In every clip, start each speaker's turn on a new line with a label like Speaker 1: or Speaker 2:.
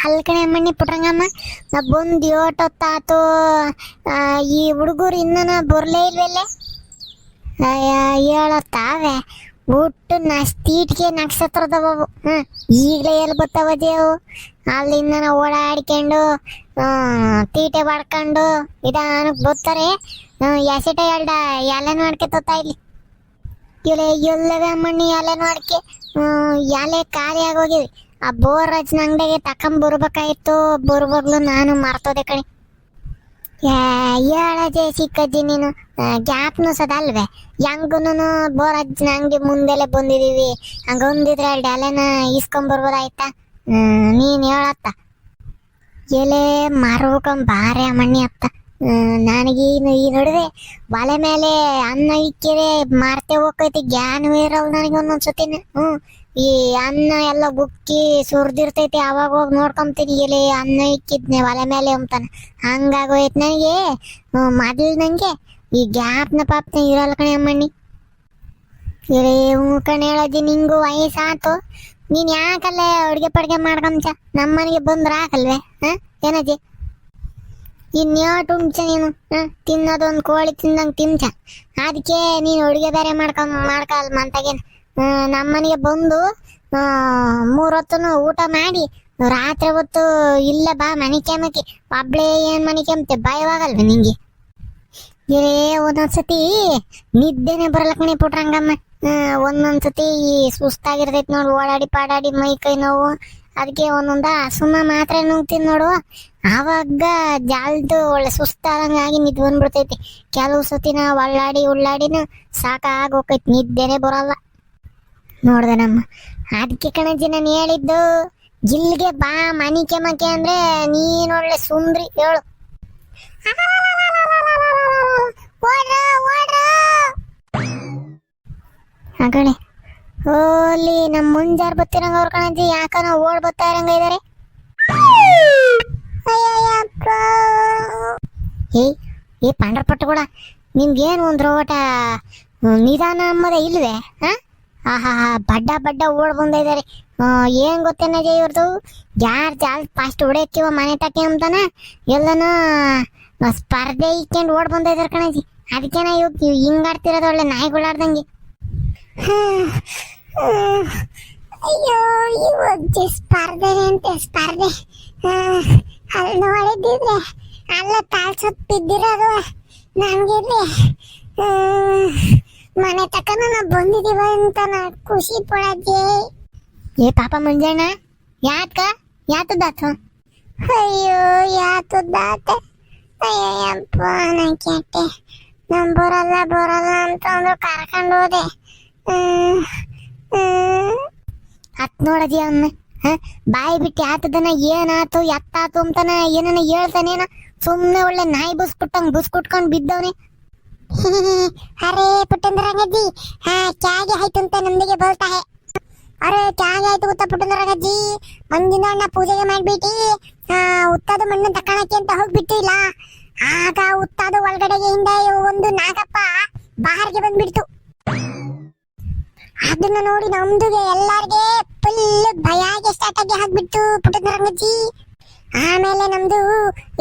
Speaker 1: ಹಲ್ಕಣೆ ಮಣ್ಣಿ ಪುಟ್ರಂಗಮ್ಮ ನಾ ಬಂದು ಏಟೊತ್ತಾತು ಈ ಹುಡುಗರು ಇನ್ನನ ಬರ್ಲೇ ಇಲ್ವಲ್ಲೇ ಹೇಳತ್ತಾವೆ ಊಟ ನಸ್ತೀಟ್ಗೆ ನಕ್ಷತ್ರದವು ಹ್ಮ್ ಈಗಲೇ ಎಲ್ಲಿ ಬರ್ತಾವ ದೇವು ಅಲ್ಲಿಂದ ನಾವು ಓಡಾಡ್ಕೊಂಡು ತೀಟೆ ಬಾಡ್ಕೊಂಡು ನಿಧಾನಕ್ಕೆ ಬರ್ತಾರೆ ಎಸೆಟ ಎರಡ ಎಲೆ ನೋಡ್ಕೊತಾ ಇಲ್ಲಿ ಇಲ್ಲೇ ಎಲ್ಲವೇ ಮಣ್ಣಿ ಎಲೆ ನೋಡ್ಕೆ ಹ್ಮ್, ಎಲೆ ಖಾಲಿ ಆಗೋಗಿವಿ ಆ ಬೋರ್ ರಚನ ಅಂಗಡಿಗೆ ತಕೊಂಡ್ ಬರ್ಬೇಕಾಯ್ತು. ಬರ್ಬಾಗ್ಲು ನಾನು ಮರ್ತೋದೆ ಕಣಿ. ಹೇಳಜೆ ಸಿಕ್ಕಜ್ಜಿ ನೀನು. ಗ್ಯಾಪ್ನು ಸದ ಅಲ್ವೇ? ಬೋರ್ ಅಜ್ಜನ ಅಂಗಡಿ ಮುಂದೆಲೆ ಬಂದಿದೀವಿ ಹಂಗ ಒಂದಿದ್ರೆ ಎರಡು ಎಲೆನ ಇಸ್ಕೊಂಡ್ ಬರ್ಬೋದಾಯ್ತಾ? ಹ್ಮ್, ನೀನ್ ಹೇಳತ್ತ. ಎಲೆ ಮಾರ್ಬೇಕಂಬ ಬಾರೆ ಮಣ್ಣಿ ಅತ್ತ. ನನಗೆ ಈ ನಡುವೆ ಒಲೆ ಮೇಲೆ ಅನ್ನ ಇಕ್ಕಿರೆ ಮಾರ್ತೆ ಹೋಗೈತಿ ಗ್ಯಾನು ಇರಲ್ಲ ನನಗೆ ಒಂದೊಂದ್ಸತಿನ. ಹ್ಞೂ ಈ ಅನ್ನ ಎಲ್ಲ ಬುಕ್ಕಿ ಸುರ್ದಿರ್ತೈತಿ, ಅವಾಗ ಹೋಗಿ ನೋಡ್ಕೊಂತೀನಿ. ಇಲ್ಲಿ ಅನ್ನ ಇಕ್ಕಿದ್ನೆ, ಒಲೆ ಮೇಲೆ ಅಂತಾನೆ ಹಂಗಾಗೋಯ್ತು ನನಗೆ. ಮೊದಲು ನಂಗೆ. ಈ ಗ್ಯಾಪ್ನ ಪಾಪ್ನ ಇರಲ್ಲ ಕಣೆ ಅಮ್ಮಣ್ಣಿ. ಹ್ಞೂ ಕಣೆ ಹೇಳೋದಿ ನಿಂಗೂ ವಯಸ್ಸಾತು. ನೀನ್ ಯಾಕಲ್ಲೇ ಅಡುಗೆ ಪಡ್ಗೆ ಮಾಡ್ಕೊಂಚ? ನಮ್ಮನೆಗೆ ಬಂದ್ರ ಹಾಕಲ್ವೇ ಹಾ? ಏನಜ್ಜಿ ಇನ್ಯಾಟು ನೀನು? ಹ? ತಿನ್ನೋದೊಂದು ಕೋಳಿ ತಿಂದಂಗೆ ತಿಂಚ. ಅದಕ್ಕೆ ನೀನು ಅಡುಗೆ ಬೇರೆ ಮಾಡ್ಕೊಂಡ್ ಮಾಡ್ಕಲ್ ಮಂತಾಗೇನು. ನಮ್ಮನೆಗೆ ಬಂದು ಆ, ಮೂರ್ ಹೊತ್ತುನು ಊಟ ಮಾಡಿ ರಾತ್ರಿ ಹೊತ್ತು ಇಲ್ಲ ಬಾ ಮನೆ ಕೆಮ್ಮಕಿ ಒಬ್ಳೆ ಏನ್ ಮನೆ ಕೆಮ್ತೆ? ಭಯವಾಗಲ್ವ ನಿಂಗೆ? ಏ ಒಂದೊಂದ್ಸತಿ ನಿದ್ದೆನೆ ಬರಲ್ಲ ಕಣಿ ಪುಟ್ರಂಗಮ್ಮ. ಒಂದೊಂದ್ಸತಿ ಈ ಸುಸ್ತಾಗಿರ್ತೈತಿ ನೋಡು ಓಡಾಡಿ ಪಾಡಾಡಿ ಮೈ ಕೈ ನೋವು. ಅದಕ್ಕೆ ಒಂದೊಂದ ಸುಮ್ಮ ಮಾತ್ರ ನುಂಗ್ತೀನಿ ನೋಡು. ಆವಾಗ ಜಾಲ್ದು ಒಳ್ಳೆ ಸುಸ್ತಾದಂಗಾಗಿ ನಿದ್ದೆ ಬಂದ್ಬಿಡ್ತೈತಿ. ಕೆಲವು ಸತಿನ ಒಳ್ಳಾಡಿ ಉಳ್ಳಾಡಿನ ಸಾಕಾಗೋಕೈತಿ ನಿದ್ದೆನೆ ಬರಲ್ಲ. ನೋಡ್ದೆ ನಮ್ಮ. ಅದಕ್ಕೆ ಕಣಜ್ಜಿ ನಾನು ಹೇಳಿದ್ದು, ಜಿಲ್ಗೆ ಬಾ ಮನಿ ಕೆಮಕೆ ಅಂದ್ರೆ ನೀನ್ ಒಳ್ಳೆ ಸುಂದ್ರಿ ಹೇಳು. ಕಣೆ ಓಲಿ ನಮ್ಮ ಮುಂಜಾರ್ ಬತ್ತಿರಂಗ ಅವ್ರ ಕಣಜ್ಜಿ ಯಾಕನ ಓಡ್ ಬತ್ತಾ ಇರಂಗ ಇದಾರೆ. ಏ ಏ ಕೂಡ, ನಿಮ್ಗೇನು ಒಂದು ರೋಟ ನಿಧಾನ ಅಮ್ಮದ ಇಲ್ವೇ, ಹಾ? ಆಹಾ ಬಡ್ಡ ಬಡ್ಡ ಓಡ್ ಬಂದಿದ್ದಾರೆ ಏನ್ ಗೊತ್ತೇನಜ ಇವ್ರದು? ಯಾರ್ ಜಾಸ್ತಿ ಫಾಸ್ಟ್ ಹೊಡೆಯಕ್ಕಿವ ಮನೆ ತಕ್ಕೆ ಅಂತಾನ? ಎಲ್ಲನ ಸ್ಪರ್ಧೆ ಇಕ್ಕೊಂಡು ಓಡ್ ಬಂದಿದ್ದಾರೆ ಕಣಜಿ. ಅದಕ್ಕೆ ಇವ್ ಹಿಂಗ್ ಆಡ್ತಿರೋದು ಒಳ್ಳೆ ನಾಯಿಗಳಾಡ್ದಂಗೆ. ಅಯ್ಯೋ ಇವತ್ತು ಸ್ಪರ್ಧೆ ಅಂತ ಸ್ಪರ್ಧೆ. ಅಲ್ಲಿ ನೋಡಿದ್ದಿದ್ರೆ ಅಲ್ಲ ತಾಳ್ಸತ್ ಬಿದ್ದಿರೋದು. ನಮ್ಗಿರ್ಲಿ ಮನೆ ತಕನ ನಾವು ಬಂದಿದೀವ ಅಂತ ನಾ ಖುಷಿ ಪಡಜ್ಜಿ ಏ ಪಾಪ ಮಂಜಣ್ಣ ಯಾಕ ಯಾತದಾತು ಅಯ್ಯೋ ಯಾತದಾತೆ ಅಯ್ಯಪ್ಪ ನಾ ಕೆಟ್ಟೆ. ನಮ್ ಬರಲ್ಲ ಬರಲ್ಲ ಅಂತ ಅಂದ್ರು ಕರ್ಕೊಂಡು ಹೋದೆ. ಹತ್ ನೋಡದಿ ಅವನ್ನ ಬಾಯಿ ಬಿಟ್ಟು ಆತದನ ಏನಾತು ಎತ್ತಾತು ಅಂತನ ಏನನ ಹೇಳ್ತಾನೇನ ಸುಮ್ಮನೆ ಒಳ್ಳೆ ನಾಯಿ ಬುಸ್ ಕುಟ್ಟಂಗ್ जी ಬಿದ್ದವನೆ ಅರೆ, ಪುಟ್ಟಂದ್ರಂಗಜ್ಜಿ. ಹಾ, ಚಾಗೆ ಆಯ್ತು ಅಂತ ನಮಗೆ ಬೋಲ್ತಾ ಹೇ ಅರೆ, ಚಾಗೆ ಆಯ್ತು ಗೊತ್ತಾ ಪುಟ್ಟಂದ್ರಂಗಜ್ಜಿ. ಮಂಜಿನ ಅಣ್ಣ ಪೂಜೆಗೆ ಉತ್ತದ ಮಣ್ಣು ತಕೊಳಕ್ಕೆ ಅಂತ ಹೋಗ್ಬಿಟ್ಟು ಇಲ್ಲ ಆಗ ಉತ್ತಾದ ಒಳಗಡೆಗೆ ಹಿಂದೆ ಒಂದು ನಾಗಪ್ಪ ಬಾಹರ್ಗೆ ಬಂದ್ಬಿಡ್ತು. ಅದನ್ನ ನೋಡಿ ನಮ್ದುಗೆ ಎಲ್ಲಾರ್ಗೆ ಫುಲ್ ಭಯಾಗೆ ಸ್ಟಾರ್ಟ್ ಆಗಿ ಹಾಕ್ಬಿಡ್ತು ಪುಟ್ಟದ ರಂಗಜ್ಜಿ ಆಮೇಲೆ ನಮ್ದು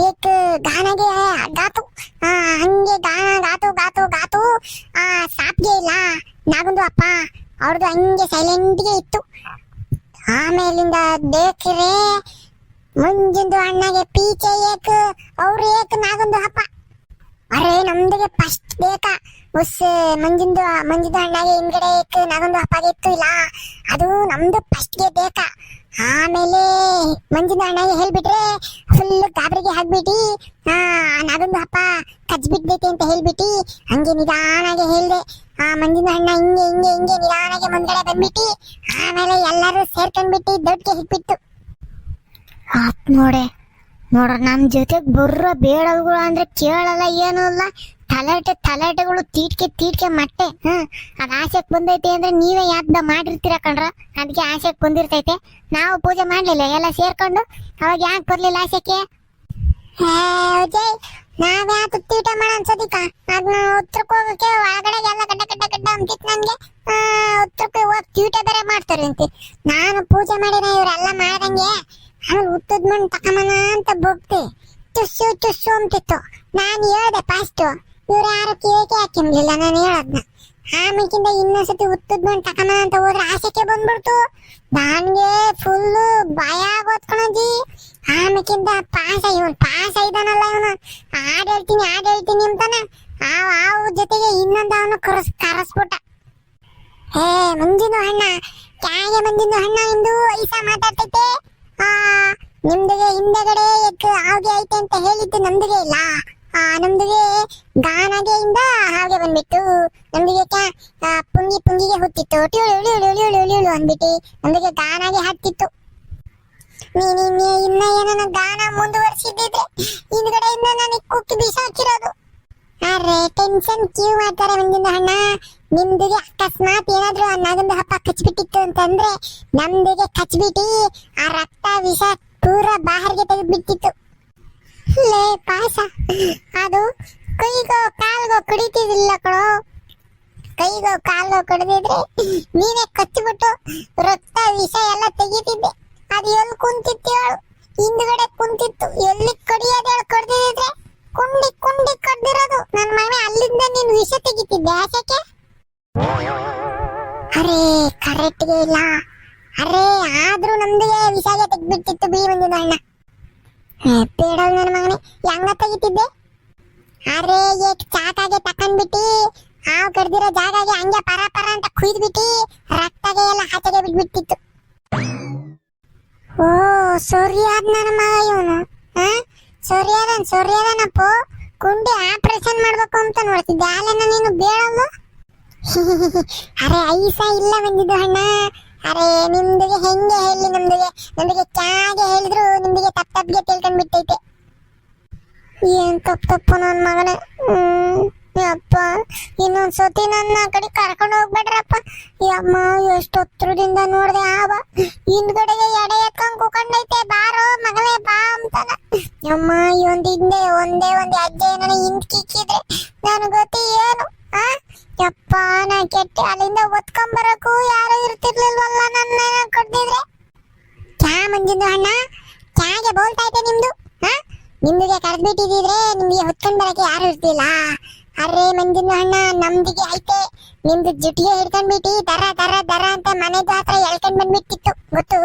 Speaker 1: ಏಕ್ ಗಾನಗೆ ಗಾತು ಆ ಹಂಗೆ ಗಾನ ಗಾತು ಗಾತು ಗಾತು ಆ ಸಾಪ್ಗೆ ಇಲ್ಲ ನಾಗೊಂದು ಅಪ್ಪ ಅವ್ರದ್ದು ಹಂಗೆ ಸೈಲೆಂಟ್ಗೆ ಇತ್ತು. ಆಮೇಲಿಂದ ದೇಖ್ರೆ ಮುಂಜಿಂದು ಅಣ್ಣಗೆ ಪೀಚೆ ಏಕ್, ಅವ್ರು ಏಕ್ ನಾಗೊಂದು ಹಪ್ಪ ಅರೆ, ನಮ್ದಿಗೆ ಫಸ್ಟ್ ಬೇಕಾ? ಉಸ್ ಮಂಜಿಂದು ಮಂಜಿಂದು ಅಣ್ಣಗೆ ಹಿಂದ್ಗಡೆ ಇತ್ತು ನಾಗೊಂದು ಹಬ್ಬ ಇತ್ತು, ಇಲ್ಲ? ಅದು ನಮ್ದು ಫಸ್ಟ್ಗೆ ಬೇಕಾ? ಆಮೇಲೆ ಮಂಜಿಂದು ಅಣ್ಣಗೆ ಹೇಳ್ಬಿಟ್ರೆ ಫುಲ್ ಗಾಬರಿಗೆ ಹಾಕ್ಬಿಟ್ಟು ಹಾ, ನಾಗೊಂದು ಹಬ್ಬ ಕಚ್ಬಿಟ್ಬೇಕು ಅಂತ ಹೇಳ್ಬಿಟ್ಟು ಹಂಗೆ ನಿಧಾನಾಗೆ ಹೇಳ್ದೆ. ಆ ಮಂಜಿನ ಹಣ್ಣ ಹಿಂಗೆ ಹಿಂಗೆ ಹಿಂಗೆ ನಿಧಾನಕ್ಕೆ ಮುಂದ್ಗಡೆ ಬಂದ್ಬಿಟ್ಟು, ಆಮೇಲೆ ಎಲ್ಲರೂ ಸೇರ್ಕೊಂಡ್ಬಿಟ್ಟು ದೊಡ್ಡಗೆ ಹಿಟ್ಬಿಟ್ಟು ಆತ್ ನೋಡೆ ನೋಡ್ರ ನಮ್ಮ ಜೊತೆಗ್ ಬರೋ ಬೇಡಗಳು ಅಂದ್ರೆ ಕೇಳಲ್ಲ ಏನೂ ಇಲ್ಲ. ತಲಾಟೆ ತಲಾಟೆಗಳು ತೀಟ್ಕೆ ತೀಟ್ಕೆ ಮಟ್ಟೆ ಹ್ಮ್ ಅದು ಆಸೆಗೆ ಬಂದೈತೆ ಅಂದ್ರೆ ನೀವೇ ಯಾವ್ದ ಮಾಡಿರ್ತೀರ ಕಣ್ರ? ಅದಕ್ಕೆ ಆಸೆಗೆ ಬಂದಿರ್ತೈತೆ. ನಾವು ಪೂಜೆ ಮಾಡ್ಲಿಲ್ಲ, ಎಲ್ಲ ಸೇರ್ಕೊಂಡು. ಅವಾಗ ಯಾಕೆ ಬರಲಿಲ್ಲ ಆಸೆಕ್ಕೆ ಅಜಯ್ ನಾವ್ ತೀಟ ಮಾಡ ಅನ್ಸೋದಿಕ್ಕ? ಅದ್ನ ಉತ್ತರಕ್ಕೆ ಹೋಗಕ್ಕೆ ಅಂತಿತ್ತು ನನ್ಗೆ ಉತ್ತರಕ್ಕೆ ಹೋಗಿ ತೀಟ ಬೇರೆ ನಾನು ಪೂಜೆ ಮಾಡಿನ ಇವರೆಲ್ಲ ಮಾಡ್ದಂಗೆ, ಆಮೇಲೆ ಹುಟ್ಟದ್ ಮಣ್ಣು ತಕಮನ ಅಂತ ಬೊಗ್ತಿ. ತುಸ್ಸು ತುಸ್ಸು ಅಂತಿತ್ತು ನಾನು ಹೇಳ್ದೆ ಫಸ್ಟ್ ಇವ್ರು ಯಾರು ಕೇಕೆ ಹಾಕಿರ್ಲಿಲ್ಲ, ನಾನು ಹೇಳದ್ನ. ಆಮೇಕಿಂದ ಇನ್ನೊಂದ್ಸತಿ ಉತ್ತದ ಬಂದ್ ತಕಮ ಅಂತ ಹೋದ್ರೆ ಆಸೆಗೆ ಬಂದ್ಬಿಡ್ತು. ನನ್ಗೆ ಫುಲ್ಲು ಭಯ ಆಗೋತ್ಕಣಜಿ ಆಮೇಕಿಂದ ಪಾಸ ಇವನ್ ಪಾಸ ಇದಾನಲ್ಲ ಇವನು. ಹಾಡ್ ಹೇಳ್ತೀನಿ ಹಾಡ್ ಹೇಳ್ತೀನಿ ಅಂತಾನೆ. ಆ ಆವ್ ಜೊತೆಗೆ ಇನ್ನೊಂದು ಅವನು ಕರಸ್, ಕರಸ್ಬಿಟ್ಟ. ಏ ಮುಂದಿನ ಅಣ್ಣ, ಕ್ಯಾಗೆ ಮುಂದಿನ ಅಣ್ಣ ಎಂದು ಐಸ ಮಾತಾಡ್ತೈತೆ. ಆ, ನಿಮ್ದಿಗೆ ಹಿಂದೆಗಡೆ ಏಕ ಹಾಗೆ ಐತೆ ಅಂತ ಹೇಳಿದ್ದು ನಮ್ದಿಗೆ ಇಲ್ಲ. ಆ, ನಮ್ದಿಗೆ ಗಾನಗೆ ಇಂದ ಹಾಗೆ ಬಂದ್ಬಿಟ್ಟು, ನಮ್ದಿಗೆ ಪುಂಗಿ ಪುಂಗಿಗೆ ಹುಟ್ಟಿತ್ತು. ಟ್ಯೂಳು ಅಂದ್ಬಿಟ್ಟು ನಮ್ದಿಗೆ ಗಾನಾಗೆ ಹತ್ತಿತ್ತು ನೀನು ಇನ್ನ ಏನನ್ನ ಗಾನ ಮುಂದುವರಿಸಿದ್ದಿದ್ರೆ ಹಿಂದ್ಗಡೆಯಿಂದ ನನಗೆ ಕುಕ್ಕಿ ಬಿಸಾಕಿರೋದು. ಅರೆ ಟೆನ್ಷನ್ ಕ್ಯೂ ಮಾಡ್ತಾರೆ ಮುಂದಿನ ಹಣ್ಣ ನಿಮ್ದಿಗೆ ಅಕಸ್ಮಾತ್ ಏನಾದ್ರೂ ಆ ಹಬ್ಬ ಕಚ್ಬಿಟ್ಟಿತ್ತು ಅಂತಂದ್ರೆ, ನಮ್ದಿಗೆ ಕಚ್ಬಿಟ್ಟು ಆ ರಕ್ತ ವಿಷ ಪೂರ ಬಾಹರ್ಗೆ ತೆಗೆದ್ಬಿಟ್ಟಿತ್ತು. ಲೇ ಪಾಸ ಅದು ಕೈಗೋ ಕಾಲ್ಗೋ ಕಡಿತಿದಿಲ್ಲ ಕಣೋ. ಕೈಗೋ ಕಾಲ್ಗೋ ಕುಡಿದಿದ್ರೆ ನೀನೇ ಕಚ್ಚಿಬಿಟ್ಟು ರಕ್ತ ವಿಷ ಎಲ್ಲ ತೆಗಿತಿದ್ದೆ. ಅದು ಎಲ್ಲಿ ಕುಂತಿತ್ತು ಹಿಂದ್ಗಡೆ ಕುಂತಿತ್ತು. ಎಲ್ಲಿ ಕಡಿಯೋದು ಹೇಳು ಕಡ್ದಿದ್ರೆ? ಕುಂಡಿ ಕುಂಡಿ ಕಡ್ದಿರೋದು. ನನ್ನ ಮನೆ ಅಲ್ಲಿಂದ ನೀನು ವಿಷ ತೆಗಿತಿದ್ದೆ ಆಸಕ್ಕೆ ಅರೇ ಕರೆಕ್ಟ್ಗೆ ಇಲ್ಲ. ಅರೇ, ಆದ್ರೂ ನಮ್ದು ವಿಷಾಗೆ ತೆಗ್ಬಿಟ್ಟಿತ್ತು ಬಿ ಬಂದಿದ್ದ ಅಣ್ಣ ಬೇಡವ್ ನನ್ನ ಮಗನೇ ಹೆಂಗ ತೆಗಿತಿದ್ದೆ ಅರೆ ಏಕ್ ಚಾಕಾಗೆ ತಕೊಂಡ್ಬಿಟ್ಟಿ ಹಾವು ಕಡ್ದಿರೋ ಜಾಗಾಗೆ ಹಂಗೆ ಪರ ಪರ ಅಂತ ಕುಯ್ದ್ಬಿಟ್ಟಿ, ರಕ್ತಗೆ ಎಲ್ಲ ಆಚೆಗೆ ಬಿಟ್ಬಿಟ್ಟಿತ್ತು. ಓ ಸೂರ್ಯಾದ ನನ್ನ ಮಗ ಇವನು ಸೂರ್ಯದನ್ ಸೂರ್ಯದನಪ್ಪ ಕುಂಡಿ ಆಪರೇಷನ್ ಮಾಡ್ಬೇಕು ಅಂತ ನೋಡ್ತಿದ್ದೆ. ಆಲೆನ ನೀನು ಬೇಡಲ್ಲ ಅರೆ, ಐಸ ಇಲ್ಲ ಬಂದಿದ್ದು ಅಣ್ಣ. ಅರೆ, ನಿಮ್ದಿಗೆ ಹೆಂಗೆ ಹೇಳಿ ನಮ್ದಿಗೆ? ನಮ್ದಿಗೆ ಕ್ಯಾಗೆ ಹೇಳಿದ್ರು ನಿಮ್ದಿಗೆ ತಪ್ಪ ತಪ್ಪಿಗೆ ತಿಳ್ಕೊಂಡ್ಬಿಟ್ಟೈತೆ ಏನ್ ತಪ್ಪು ತಪ್ಪು ನನ್ನ ಮಗನೇ? ಅಪ್ಪ ಇನ್ನೊಂದ್ ಸತಿ ನನ್ನ ಆ ಕಡೆ ಕರ್ಕೊಂಡು ಹೋಗ್ಬೇಡ್ರಪ್ಪ. ಯಮ್ಮ ಎಷ್ಟು ಹತ್ರದಿಂದ ನೋಡ್ದೆ ಆವ. ಹಿಂದ್ಗಡೆಗೆ ಎಡೆ ಎತ್ಕೊಂಡ್ ಕುಕೊಂಡೈತೆ, ಬಾರೋ ಮಗಳೇ, ಬಾ ಅಂತಾನ. ಯಮ್ಮ ಈ ಒಂದ್ ಹಿಂದೆ, ಒಂದೇ ಒಂದ್ ಅಜ್ಜೆ ನನ್ನ ಹಿಂದ್ ಕಿಕ್ಕಿದ್ರೆ ನನ್ ಗತಿ ಏನು? ಆ? ಯಪ್ಪ, ನಾ ಕೆಟ್ಟ ಅಲ್ಲಿಂದ ಒತ್ಕೊಂಡ್ ಬರಕ್ಕೂ ಯಾರು ಇರ್ತಿರ್ಲಿಲ್ವಲ್ಲ ನನ್ನ ಕಡ್ದಿದ್ರೆ ಚಾ ಮಂಜಿಂದು ಅಣ್ಣ? ಕ್ಯಾಗೆ ಬೋಲ್ತಾ ಐತೆ ನಿಮ್ದು? ಹಾ? ನಿಮ್ದಿಗೆ ಕರೆದ್ಬಿಟ್ಟಿದ್ರೆ ನಿಮ್ಗೆ ಹೊತ್ಕೊಂಡ್ ಬರಕ್ಕೆ ಯಾರು ಇರ್ತಿಲ್ಲ. ಅರೆ ಮಂಜಿನ ಅಣ್ಣ, ನಮ್ದಿಗೆ ಐತೆ. ನಿಮ್ದು ಜುಟಿಗೆ ಹಿಡ್ಕೊಂಡ್ಬಿಟ್ಟು, ದರ ದರ ದರ ಅಂತ ಮನೆ ಹತ್ರ ಎಳ್ಕೊಂಡ್ ಬಂದ್ಬಿಟ್ಟಿತ್ತು. ಗೊತ್ತು?